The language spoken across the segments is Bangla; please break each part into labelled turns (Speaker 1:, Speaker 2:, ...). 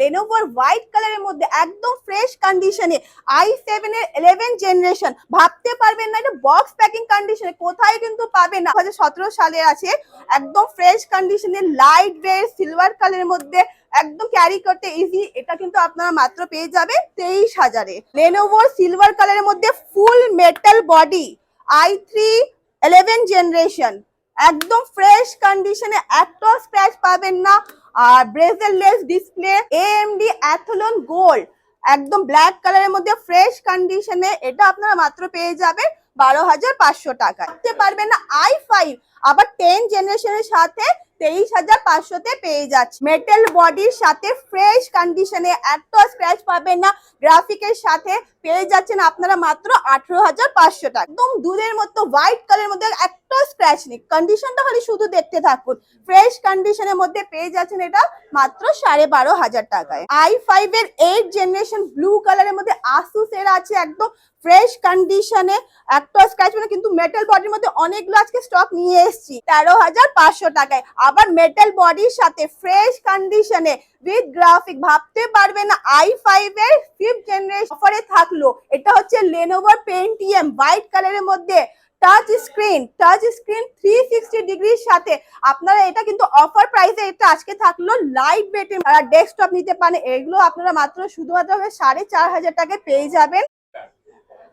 Speaker 1: লেনোভোর হোয়াইট কালারের মধ্যে একদম ফ্রেশ কন্ডিশনে আই সেভেন এর ইলেভেন জেনারেশন ভাবতে পারবেন না এটা বক্স প্যাকিং কন্ডিশনে কোথায় কিন্তু পাবেন না। দু সতেরো সালে আছে একদম ফ্রেশ কন্ডিশনে লাইট ওয়েট সিলভার কালারের মধ্যে একদম ক্যারি করতে ইজি এটা কিন্তু আপনারা মাত্র পেয়ে যাবে তেইশ হাজারে। লেনোভোর সিলভার কালারের মধ্যে full metal body I three eleven generation একদম ফ্রেশ কন্ডিশনে একটা স্ক্র্যাচ পাবেন না। আর bezelless display AMD Athlon gold একদম ব্ল্যাক কালারের মধ্যে ফ্রেশ কন্ডিশনে এটা আপনারা মাত্র পেয়ে যাবেন বারো হাজার পাঁচশো টাকা দিতে পারবেন না আই ফাইভ আবার টেন জেনারেশনের সাথে তেইশ হাজার পাঁচশোতে পেয়ে যাচ্ছে। মেটাল বডির সাথে ফ্রেশ কন্ডিশনে এত স্ক্র্যাচ পাবেন না গ্রাফিকের সাথে পেয়ে যাচ্ছেন আপনারা মাত্র আঠারো হাজার পাঁচশো টাকা। একদম দুধের মতো হোয়াইট কালারের মধ্যে একটা স্ক্র্যাচ নেই। কন্ডিশনটা খালি শুধু দেখতে থাকুন। ফ্রেশ কন্ডিশনের মধ্যে পেয়ে যাচ্ছেন এটা মাত্র সাড়ে বারো হাজার টাকায়। আই ফাইভ এর এইট জেনারেশন ব্লু কালারের মধ্যে আসুস এর আছে একদম ফ্রেশ কন্ডিশনে একটা স্ক্র্যাচ মানে কিন্তু মেটাল বডির মধ্যে অনেকগুলো আজকে স্টক নিয়ে এসেছি। তেরো হাজার পাঁচশো টাকায়। আবার মেটাল বডির সাথে ফ্রেশ কন্ডিশনে উইথ গ্রাফিক ভাবতে পারবে না আই ফাইভ এর ফিফথ জেনারেশন অফারে থাকল। এটা হচ্ছে লেনোভো পেন্টিএম হোয়াইট কালারের মধ্যে touch screen touch screen three sixty ডিগ্রির সাথে। আপনারা এটা কিন্তু অফার প্রাইসে এটা আজকে থাকল লাইট ওয়েট ডেস্কটপ নিতে পারেন, এগুলো আপনারা মাত্র শুধুমাত্র সাড়ে চার হাজার টাকায় পেয়ে যাবেন।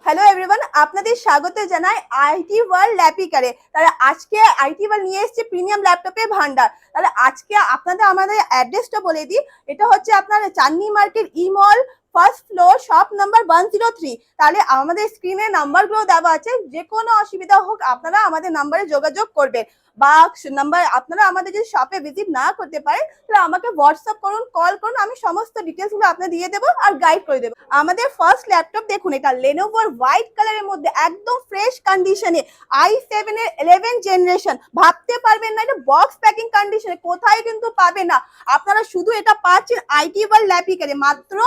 Speaker 1: হ্যালো এভরিওয়ান আপনাদের স্বাগত জানাই আইটি ওয়ার্ল্ড ল্যাপিকারে তাহলে আজকে আইটি ওয়ার্ল্ড নিয়ে এসেছে প্রিমিয়াম ল্যাপটপের ভান্ডার। তাহলে আজকে আপনাদের আমাদের অ্যাড্রেসটা বলে দিই। এটা হচ্ছে আপনার চাঁদনি মার্কেট ইমল first floor shop number one zero three তাহলে আমাদের স্ক্রিনে নাম্বারগুলো দেওয়া আছে, যে কোনো অসুবিধা হোক আপনারা আমাদের নাম্বারে যোগাযোগ করবেন। বা নাম্বার আপনারা আমাদের যদি শপে ভিজিট না করতে পারেন, তাহলে আমাকে হোয়াটসঅ্যাপ করুন কল করুন, আমি সমস্ত ডিটেলসগুলো আপনার দিয়ে দেবো আর গাইড করে দেবো। আমাদের ফার্স্ট ল্যাপটপ দেখুন, এটা লেনোভোর হোয়াইট কালারের মধ্যে, একদম ফ্রেশ কন্ডিশনে আই সেভেন এর ইলেভেন জেনারেশন ভাবতে পারবেন না, এটা বক্স প্যাকিং কন্ডিশনে কোথায় কিন্তু পাবে না। আপনারা শুধু এটা পাচ্ছেন আইটি ওয়ার্ল্ড ল্যাপিকারে মাত্র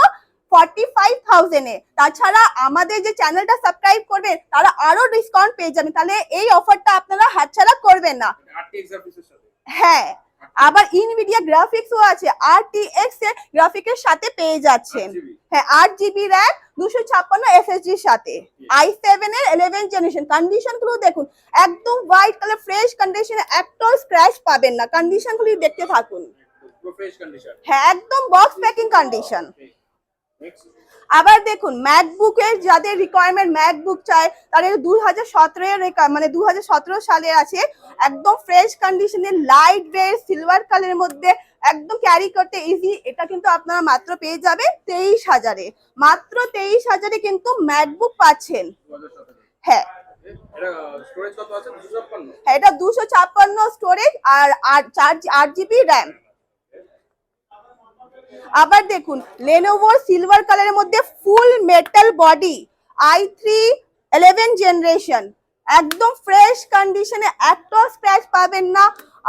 Speaker 1: ফর্টি ফাইভ থাউজেন্ডে তাছাড়া আমাদের যে চ্যানেলটা সাবস্ক্রাইব করবেন তারা আরও ডিসকাউন্ট পেয়ে যাবেন। তাহলে এই অফারটা আপনারা হাতছাড়া করবেন না।
Speaker 2: সাথে।
Speaker 1: হ্যাঁ আবার ইনভিডিয়া গ্রাফিক্সও আছে। আর টি এক্সের গ্রাফিকের সাথে পেয়ে যাচ্ছেন। হ্যাঁ আট জিবি র্যাম দুশো ছাপ্পান্ন এসএসডি এর সাথে। আই সেভেন এর ইলেভেন জেনারেশন কন্ডিশনগুলো দেখুন একদম হোয়াইট কালার ফ্রেশ কন্ডিশনে একটাও স্ক্র্যাচ পাবেন না। কন্ডিশন গুলি দেখতে থাকুন। হ্যাঁ একদম বক্স প্যাকিং কন্ডিশন আবার দেখুন ম্যাকবুকের যাদের রিকোয়ারমেন্ট ম্যাকবুক চায় তাদের দু হাজার সতেরো মানে দু হাজার সতেরো সালে আছে একদম ফ্রেশ কন্ডিশনে লাইট ওয়েট সিলভার কালারের মধ্যে একদম ক্যারি করতে ইজি এটা কিন্তু আপনারা মাত্র পেয়ে যাবে তেইশ হাজারে। মাত্র তেইশ হাজারে কিন্তু ম্যাকবুক পাচ্ছেন। হ্যাঁ।
Speaker 2: এটা স্টোরেজ কত আছে? 256
Speaker 1: হ্যাঁ, এটা দুশো ছাপ্পান্ন স্টোরেজ আর আট চার আট জিবি র্যাম আবার দেখুন লেনোভোর সিলভার কালারের মধ্যে full metal body I three eleven generation একদম ফ্রেশ কন্ডিশনে একটা স্ক্র্যাচ পাবেন না।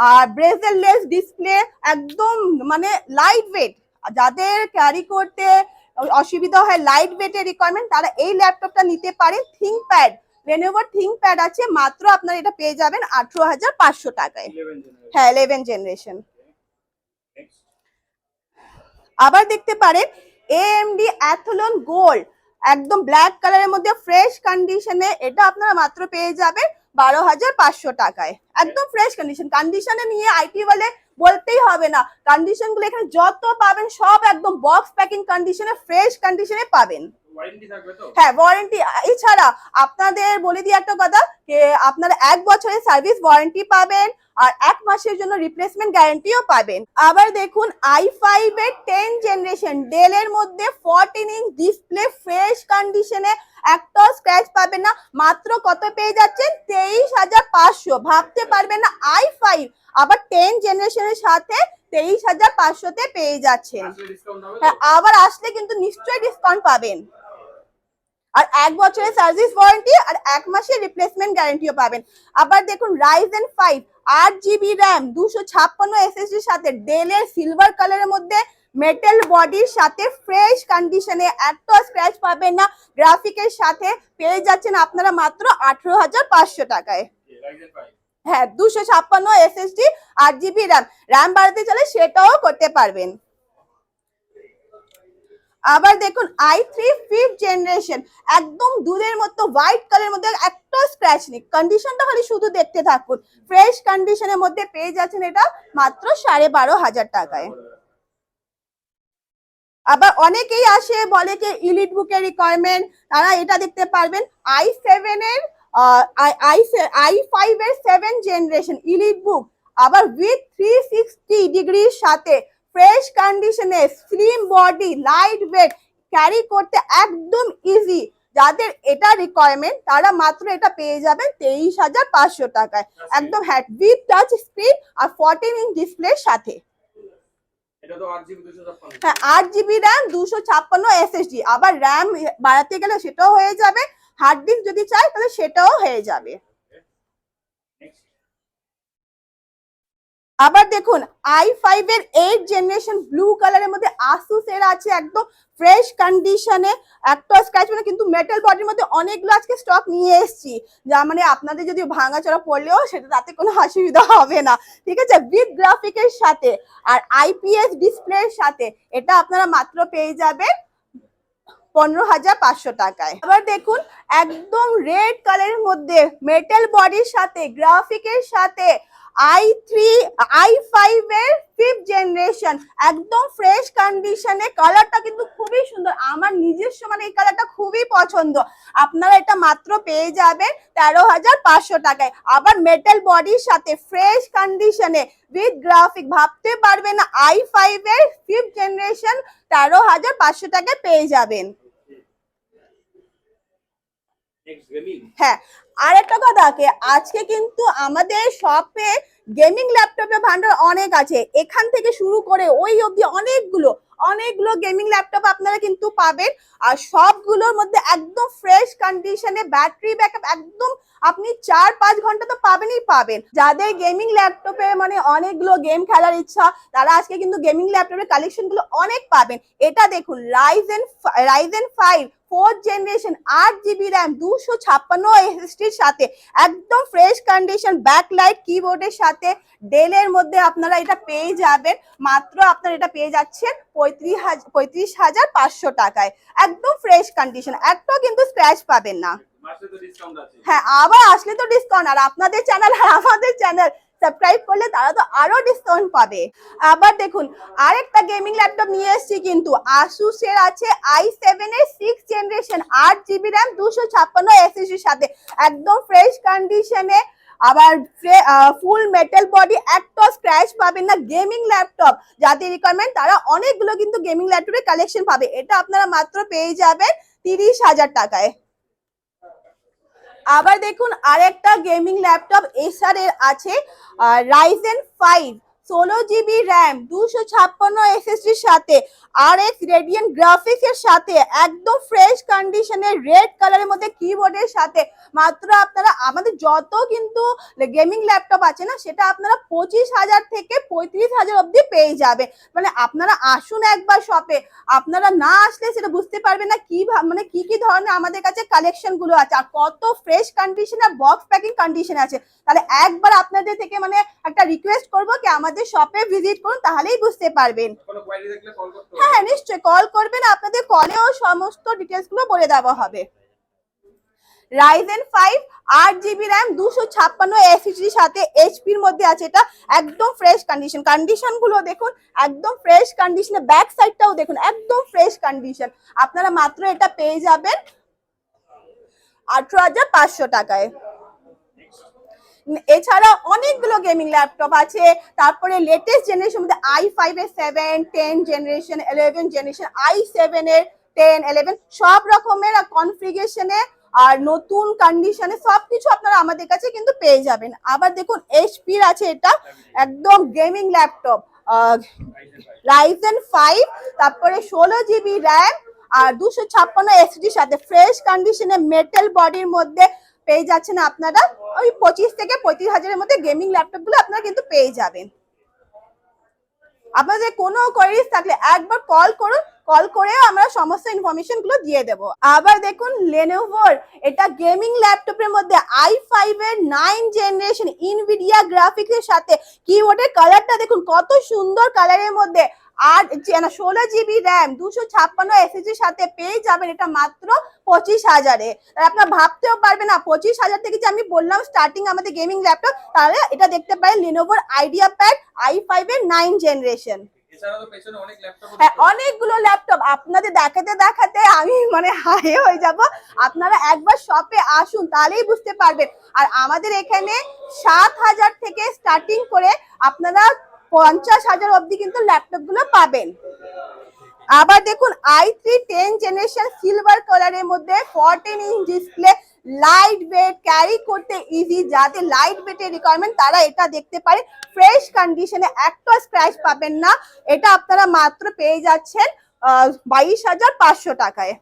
Speaker 1: আর ব্রেজেললেস ডিসপ্লে একদম মানে লাইট ওয়েট যাদের ক্যারি করতে অসুবিধা হয় লাইট ওয়েটের রিকোয়ারমেন্ট তারা এই ল্যাপটপটা নিতে পারেন থিঙ্কপ্যাড লেনোভোর থিঙ্কপ্যাড আছে মাত্র আপনারা এটা পেয়ে যাবেন আঠেরো হাজার পাঁচশো টাকায়। হ্যাঁ ইলেভেন জেনারেশন আবার দেখতে পারেন এএমডি অ্যাথলন গোল্ড একদম ব্ল্যাক কালারের মধ্যে ফ্রেশ কন্ডিশনে এটা আপনারা মাত্র পেয়ে যাবেন বারো হাজার পাঁচশো টাকায়। একদম ফ্রেশ কন্ডিশন কন্ডিশনে নিয়ে আইটি বলে বলতেই হবে না। কন্ডিশনগুলো এখানে যত পাবেন, সব একদম বক্স প্যাকিং কন্ডিশনে ফ্রেশ কন্ডিশনে পাবেন। হ্যাঁ ওয়ারেন্টি এছাড়া আপনাদের বলে দিই একটা কথা যে আপনারা এক বছরের সার্ভিস ওয়ারেন্টি পাবেন আর এক মাসের জন্য রিপ্লেসমেন্ট গ্যারান্টিও পাবেন। আবার দেখুন আই ফাইভ এর টেন জেনারেশন ডেল এর মধ্যে ফোরটিন ইঞ্চ ডিসপ্লে ফ্রেশ কন্ডিশনে একটা স্ক্র্যাচ পাবেন না মাত্র কত পেয়ে যাচ্ছেন? তেইশ হাজার পাঁচশো। ভাবতে পারবেন না আই ফাইভ আবার টেন জেনারেশনের সাথে তেইশ হাজার পাঁচশোতে পেয়ে যাচ্ছেন। হ্যাঁ আবার আসলে কিন্তু নিশ্চয়ই ডিসকাউন্ট পাবেন। আর এক বছরের সার্ভিস ওয়ারেন্টি আর এক মাসের রিপ্লেসমেন্ট গ্যারান্টিও পাবেন। আবার দেখুন রাইজেন ফাইভ আট জিবি র্যাম দুশো ছাপ্পান্ন এসএসডির সাথে ডেলের সিলভার কালারের মধ্যে মেটাল বডির সাথে ফ্রেশ কন্ডিশনে এত স্ক্র্যাচ পাবেন না। গ্রাফিকের সাথে পেয়ে যাচ্ছেন আপনারা মাত্র আঠেরো হাজার পাঁচশো টাকায়। হ্যাঁ দুশো ছাপ্পান্ন এসএসডি আট জিবি র্যাম র্যাম বাড়াতে চলে সেটাও করতে পারবেন। আবার দেখুন আই থ্রি ফিফথ জেনারেশন একদম দুধের মতো হোয়াইট কালারের মধ্যে একটা স্ক্র্যাচ নেই। কন্ডিশনটা খালি শুধু দেখতে থাকুন। ফ্রেশ কন্ডিশনের মধ্যে পেয়ে যাচ্ছেন এটা মাত্র সাড়ে বারো হাজার টাকায়। আবার অনেকেই আসে, বলে যে ইলিট বুকের রিকোয়ারমেন্ট তারা এটা দেখতে পারবেন। আই সেভেন এর আই আই ফাইভ এর সেভেন জেনারেশন ইলিট বুক আবার উইথ থ্রি সিক্সটি ডিগ্রির সাথে ফ্রেশ কন্ডিশনে slim body light weight carry করতে একদম ইজি যাদের এটা রিকোয়ারমেন্ট তারা মাত্র এটা পেয়ে যাবেন তেইশ হাজার পাঁচশো টাকায়। একদম হ্যাট উইথ টাচ স্ক্রিন আর ফর্টিন ইঞ্চ ডিসপ্লের সাথে। হ্যাঁ আট জিবি র্যাম দুশো ছাপ্পান্ন এসএসডি আবার র্যাম বাড়াতে গেলে সেটাও হয়ে যাবে। হার্ড ডিস্ক যদি চাই তাহলে সেটাও হয়ে যাবে। আবার দেখুন আই ফাইভ এর এইট জেনারেশন ব্লু কালারের মধ্যে আসুস এর আছে একদম ফ্রেশ কন্ডিশনে একটা স্ক্র্যাচ মানে কিন্তু মেটাল বডির মধ্যে অনেকগুলো আজকে স্টক নিয়ে এসেছি। যা মানে আপনাদের যদি ভাঙাচড়া পড়লেও সেটা তাতে কোনো অসুবিধা হবে না। ঠিক আছে? উইথ গ্রাফিকের সাথে আর আইপিএস ডিসপ্লের সাথে এটা আপনারা মাত্র পেয়ে যাবেন পনেরো হাজার পাঁচশো টাকায়। আবার দেখুন, একদম রেড কালারের মধ্যে মেটাল বডির সাথে গ্রাফিকের সাথে আই থ্রি আই ফাইভ এর ফিফথ জেনারেশন একদম ফ্রেশ কন্ডিশনে কালারটা কিন্তু খুবই সুন্দর। আমার নিজস্ব মানে এই কালারটা খুবই পছন্দ। আপনারা এটা মাত্র পেয়ে যাবেন তেরো হাজার পাঁচশো টাকায়। আবার মেটাল বডির সাথে ফ্রেশ কন্ডিশনে উইথ গ্রাফিক ভাবতে পারবেন আই ফাইভ এর ফিফথ জেনারেশন তেরো হাজার পাঁচশো টাকায় পেয়ে যাবেন। হ্যাঁ আর একটা কথা আজকে কিন্তু আমাদের শপে গেমিং ল্যাপটপের ভান্ডার অনেক আছে। এখান থেকে শুরু করে ওই অবধি অনেকগুলো অনেকগুলো গেমিং ল্যাপটপ আপনারা কিন্তু পাবেন। আর সবগুলোর মধ্যে একদম ফ্রেশ কন্ডিশনে ব্যাটারি ব্যাকআপ একদম আপনি চার পাঁচ ঘণ্টা তো পাবেনই পাবেন। যাদের গেমিং ল্যাপটপে মানে অনেকগুলো গেম খেলার ইচ্ছা, তারা আজকে কিন্তু গেমিং ল্যাপটপের কালেকশনগুলো অনেক পাবেন। এটা দেখুন Ryzen Ryzen five fourth generation আট জিবি র্যাম দুশো ছাপ্পান্ন এসএসডির সাথে একদম ফ্রেশ কন্ডিশন ব্যাকলাইট কিবোর্ডের সাথে ডেলের মধ্যে আপনারা এটা পেয়ে যাবেন। মাত্র আপনারা এটা পেয়ে যাচ্ছেন পঁয়ত্রিশ হাজার পঁয়ত্রিশ হাজার পাঁচশো টাকায়। একদম ফ্রেশ কন্ডিশন একটাও কিন্তু স্ক্র্যাচ পাবেন না। হ্যাঁ আবার আসলে তো ডিসকাউন্ট আর আপনাদের চ্যানেল আর আমাদের চ্যানেল সাবস্ক্রাইব করলে তারা তো আরও ডিসকাউন্ট পাবে। আবার দেখুন, আরেকটা গেমিং ল্যাপটপ নিয়ে এসেছি কিন্তু আসুসের আছে আই সেভেন এর সিক্স জেনারেশন আট জিবি র্যাম দুশো ছাপ্পান্ন এসএসডির সাথে। একদম ফ্রেশ কন্ডিশনে আবার ফুল মেটাল বডি একটা স্ক্র্যাচ পাবেন না গেমিং ল্যাপটপ যাদের রিকোয়ারমেন্ট তারা অনেকগুলো কিন্তু গেমিং ল্যাপটপের কালেকশন পাবে। এটা আপনারা মাত্র পেয়ে যাবেন তিরিশ হাজার টাকায়। আবার দেখুন আরেকটা গেমিং ল্যাপটপ এসার এর আছে রাইজেন ফাইভ ষোলো জিবি র্যাম দুশো ছাপ্পান্ন এসএসডির সাথে আর এক্স রেডিয়ান গ্রাফিক্স এর সাথে, একদম ফ্রেশ কন্ডিশনের রেড কালারের মধ্যে কিবোর্ডের সাথে। মাত্র আপনারা, আমাদের যত কিন্তু গেমিং ল্যাপটপ আছে না, সেটা আপনারা পঁচিশ হাজার থেকে পঁয়ত্রিশ হাজার অবধি পেয়ে যাবে। মানে আপনারা আসুন একবার শপে আপনারা না আসলে সেটা বুঝতে পারবেন না কি মানে কি কি ধরনের আমাদের কাছে কালেকশনগুলো আছে। আর কত ফ্রেশ কন্ডিশন আর বক্স প্যাকিং কন্ডিশন আছে। তাহলে একবার আপনাদের থেকে মানে একটা রিকোয়েস্ট করব কি আমাদের শপে ভিজিট করুন তাহলেই বুঝতে পারবেন। হ্যাঁ হ্যাঁ নিশ্চয়ই কল করবেন আপনাদের কলেও সমস্ত ডিটেলসগুলো বলে দেওয়া হবে। রাইজেন ফাইভ আট জিবি র্যাম দুশো ছাপ্পান্ন এসএসডির সাথে এইচপির মধ্যে আছে এটা একদম ফ্রেশ কন্ডিশন কন্ডিশনগুলো দেখুন একদম ফ্রেশ কন্ডিশনে ব্যাক সাইডটাও দেখুন একদম ফ্রেশ কন্ডিশন আপনারা মাত্র এটা পেয়ে যাবেন আঠারো হাজার পাঁচশো টাকায়। এছাড়া অনেকগুলো গেমিং ল্যাপটপ আছে। তারপরে লেটেস্ট জেনারেশন মধ্যে আই ফাইভ এর seven ten generation eleven generation I seven এর টেন ইলেভেন সব রকমের কনফিগেশনে আর নতুন কন্ডিশনে সবকিছু আপনারা আমাদের কাছে কিন্তু পেয়ে যাবেন। আবার দেখুন এইচপির আছে এটা, একদম গেমিং ল্যাপটপ রাইজেন ফাইভ তারপরে ষোলো জিবি র্যাম আর দুশো ছাপ্পান্ন এসডির সাথে ফ্রেশ কন্ডিশনে মেটাল বডির মধ্যে পেয়ে যাচ্ছেন আপনারা। ওই পঁচিশ থেকে পঁয়ত্রিশ হাজারের মধ্যে গেমিং ল্যাপটপগুলো আপনারা কিন্তু পেয়ে যাবেন। আপনাদের কোনো কোয়ারিজ থাকলে একবার কল করুন। কল করেও আমরা সমস্ত ইনফরমেশনগুলো দিয়ে দেবো। আবার দেখুন লেনোভোর এটা গেমিং ল্যাপটপের মধ্যে আই ফাইভ এর নাইন জেনারেশন ইনভিডিয়া গ্রাফিক্স এর সাথে কিবোর্ডের কালারটা দেখুন, কত সুন্দর কালারের মধ্যে আর ষোলো জিবি র্যাম দুশো ছাপ্পান্ন এসএসডির সাথে পেয়ে যাবেন। এটা মাত্র পঁচিশ হাজারে। আপনার ভাবতেও পারবেন না পঁচিশ হাজার থেকে যে আমি বললাম স্টার্টিং আমাদের গেমিং ল্যাপটপ তাহলে এটা দেখতে পারেন লিনোভোর আইডিয়া প্যাড আই ফাইভ এর নাইন জেনারেশন হ্যাঁ অনেকগুলো ল্যাপটপ আপনাদের দেখাতে দেখাতে আমি মানে হাই হয়ে যাব। আপনারা একবার শপে আসুন তাহলেই বুঝতে পারবেন। আর আমাদের এখানে সাত হাজার থেকে স্টার্টিং করে আপনারা পঞ্চাশ হাজার অবধি কিন্তু ল্যাপটপগুলো পাবেন। আবার দেখুন I three ten generation silver কালারের মধ্যে fourteen inch display light weight carry করতে ইজি যাদের লাইট ওয়েটের রিকোয়ারমেন্ট তারা এটা দেখতে পারে। ফ্রেশ কন্ডিশনে একটা স্ক্র্যাচ পাবেন না। এটা আপনারা মাত্র পেয়ে যাচ্ছেন বাইশ হাজার পাঁচশো টাকায়।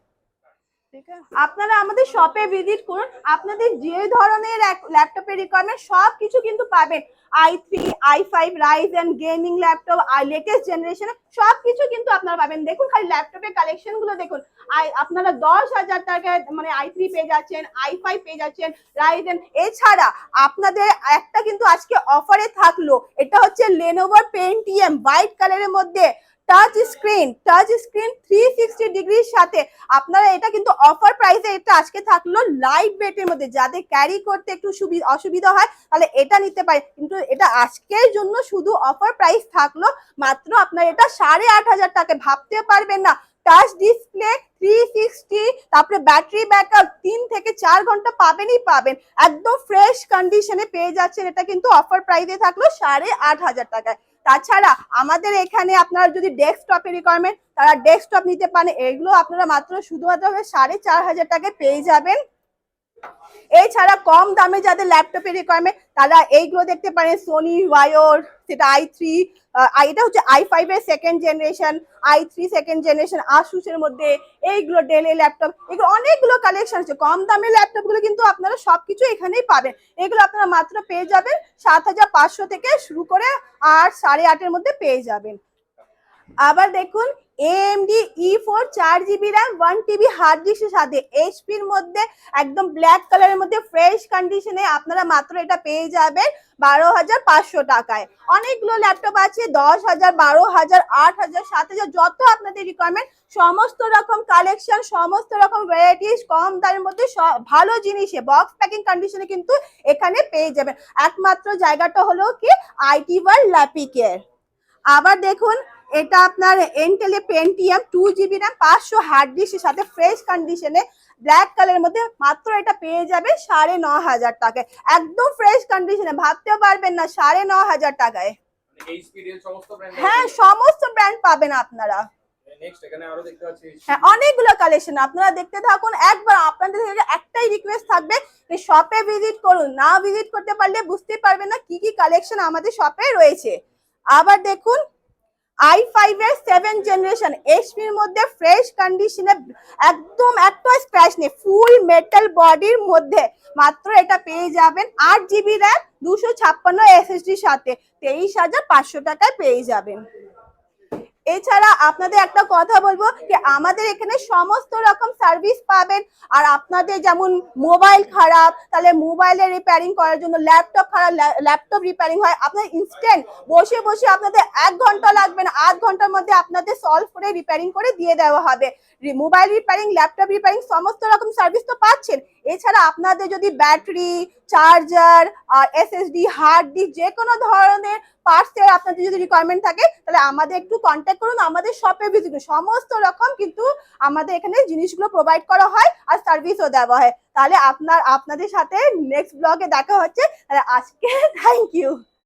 Speaker 1: আপনারা আমাদের শপে ভিজিট করুন। আপনাদের যে ধরনের ল্যাপটপের রিকোয়ারমেন্ট সব কিছু কিন্তু পাবেন। I three I five Ryzen and gaming laptop R latest generation সব কিছু কিন্তু আপনারা পাবেন। দেখুন খালি ল্যাপটপের কালেকশনগুলো দেখুন। আই, আপনারা দশ হাজার টাকায় মানে আই থ্রি পেয়ে যাচ্ছেন আই ফাইভ পেয়ে যাচ্ছেন রাইজেন এছাড়া আপনাদের একটা কিন্তু আজকে অফারে থাকল। এটা হচ্ছে লেনোভোর পেন্টিএম হোয়াইট কালারের মধ্যে। Touch screen touch screen three sixty ডিগ্রির সাথে। আপনারা এটা কিন্তু অফার প্রাইসে এটা আজকে থাকল লাইট ওয়েটের মধ্যে। যাদের ক্যারি করতে একটু সুবিধা অসুবিধা হয়, তাহলে এটা নিতে পারে। কিন্তু এটা আজকের জন্য শুধু অফার প্রাইস থাকল, মাত্র আপনার এটা সাড়ে আট হাজার টাকায়। ভাবতে পারবেন না। টাচ ডিসপ্লে থ্রি সিক্সটি তারপরে ব্যাটারি ব্যাকআপ তিন থেকে চার ঘণ্টা পাবেনই পাবেন। একদম ফ্রেশ কন্ডিশনে পেয়ে যাচ্ছেন। এটা কিন্তু অফার প্রাইসে থাকল সাড়ে আট হাজার টাকায়। তাছাড়া আমাদের এখানে আপনারা যদি ডেস্কটপের রিকোয়ারমেন্ট তারা ডেস্কটপ নিতে পারেন। এগুলো আপনারা মাত্র শুধুমাত্র সাড়ে চার হাজার টাকায় পেয়ে যাবেন। এছাড়া কম দামে যাদের ল্যাপটপের রিকোয়ারমেন্ট তারা এইগুলো দেখতে পারেন সোনি ওয়াইওর সেটা আই থ্রি এটা হচ্ছে আই ফাইভের second generation I three second generation আসুসের মধ্যে এইগুলো ডেলে ল্যাপটপ এগুলো অনেকগুলো কালেকশন আছে। কম দামের ল্যাপটপগুলো কিন্তু আপনারা সব কিছু এখানেই পাবেন। এগুলো আপনারা মাত্র পেয়ে যাবেন সাত হাজার পাঁচশো থেকে শুরু করে আট, সাড়ে আটের মধ্যে পেয়ে যাবেন। আবার দেখুন এএমডি ই ফোর চার GB RAM one TB hard ডিস্কের সাথে এইচপির মধ্যে একদম ব্ল্যাক কালারের মধ্যে ফ্রেশ কন্ডিশনে আপনারা মাত্র এটা পেয়ে যাবেন বারো হাজার পাঁচশো টাকায়। অনেকগুলো ল্যাপটপ আছে, দশ হাজার, বারো হাজার, আট হাজার, সাত হাজার, যত আপনাদের রিকোয়ারমেন্ট সমস্ত রকম কালেকশন সমস্ত রকম ভ্যারাইটিস কম দামের মধ্যে ভালো জিনিসে বক্স প্যাকিং কন্ডিশনে কিন্তু এখানে পেয়ে যাবেন। একমাত্র জায়গাটা হলো কি? আইটি ওয়ার্ল্ড ল্যাপিকের আবার দেখুন এটা আপনার এনটেলে পেন্টিএম টু জিবি র্যাম পাঁচশো হার্ড ডিস্কের সাথে ফ্রেশ কন্ডিশনে ব্ল্যাক কালারের মধ্যে মাত্র এটা পেয়ে যাবে সাড়ে ন হাজার টাকায়। একদম ফ্রেশ কন্ডিশনে ভাবতেও পারবেন না সাড়ে ন হাজার টাকায়।
Speaker 2: ব্র্যান্ড
Speaker 1: হ্যাঁ সমস্ত ব্র্যান্ড পাবেন আপনারা। হ্যাঁ অনেকগুলো কালেকশন আপনারা দেখতে থাকুন একবার আপনাদের থেকে একটাই রিকোয়েস্ট থাকবে শপে ভিজিট করুন না ভিজিট করতে পারলে বুঝতে পারবেন না কি কি কালেকশন আমাদের শপে রয়েছে। আবার দেখুন আই ফাইভ এর সেভেন জেনারেশন এইচপির মধ্যে ফ্রেশ কন্ডিশনে একদম একটা স্ক্র্যাচ নেই ফুল মেটাল বডির মধ্যে। মাত্র এটা পেয়ে যাবেন আট জিবি র্যাম দুশো ছাপ্পান্ন এসএসডির সাথে। তেইশ হাজার পাঁচশো টাকায় পেয়ে যাবেন। এছাড়া আপনাদের একটা কথা বলব যে আমাদের এখানে সমস্ত রকম সার্ভিস পাবেন। আর আপনাদের যেমন মোবাইল খারাপ, তাহলে মোবাইলের রিপেয়ারিং করার জন্য ল্যাপটপ খারাপ ল্যাপটপ রিপেয়ারিং হয়। আপনার ইনস্ট্যান্ট বসে বসে আপনাদের এক ঘণ্টা লাগবে না, আধ ঘণ্টার মধ্যে আপনাদের সলভ করে রিপেয়ারিং করে দিয়ে দেওয়া হবে। মোবাইল রিপেয়ারিং ল্যাপটপ রিপেয়ারিং সমস্ত রকম সার্ভিস তো পাচ্ছেন। এছাড়া আপনাদের যদি ব্যাটারি, চার্জার, আর এসএসডি হার্ড ডিস্ক যে কোনো ধরনের পার্টসের আপনাদের যদি রিকোয়ারমেন্ট থাকে, তাহলে আমাদের একটু কন্ট্যাক্ট করুন, আমাদের শপে ভিজিট করুন। সমস্ত রকম কিন্তু আমাদের এখানে জিনিসগুলো প্রোভাইড করা হয় আর সার্ভিসও দেওয়া হয়। তাহলে আপনার, আপনাদের সাথে নেক্সট ব্লগে দেখা হচ্ছে। তাহলে আজকে থ্যাংক ইউ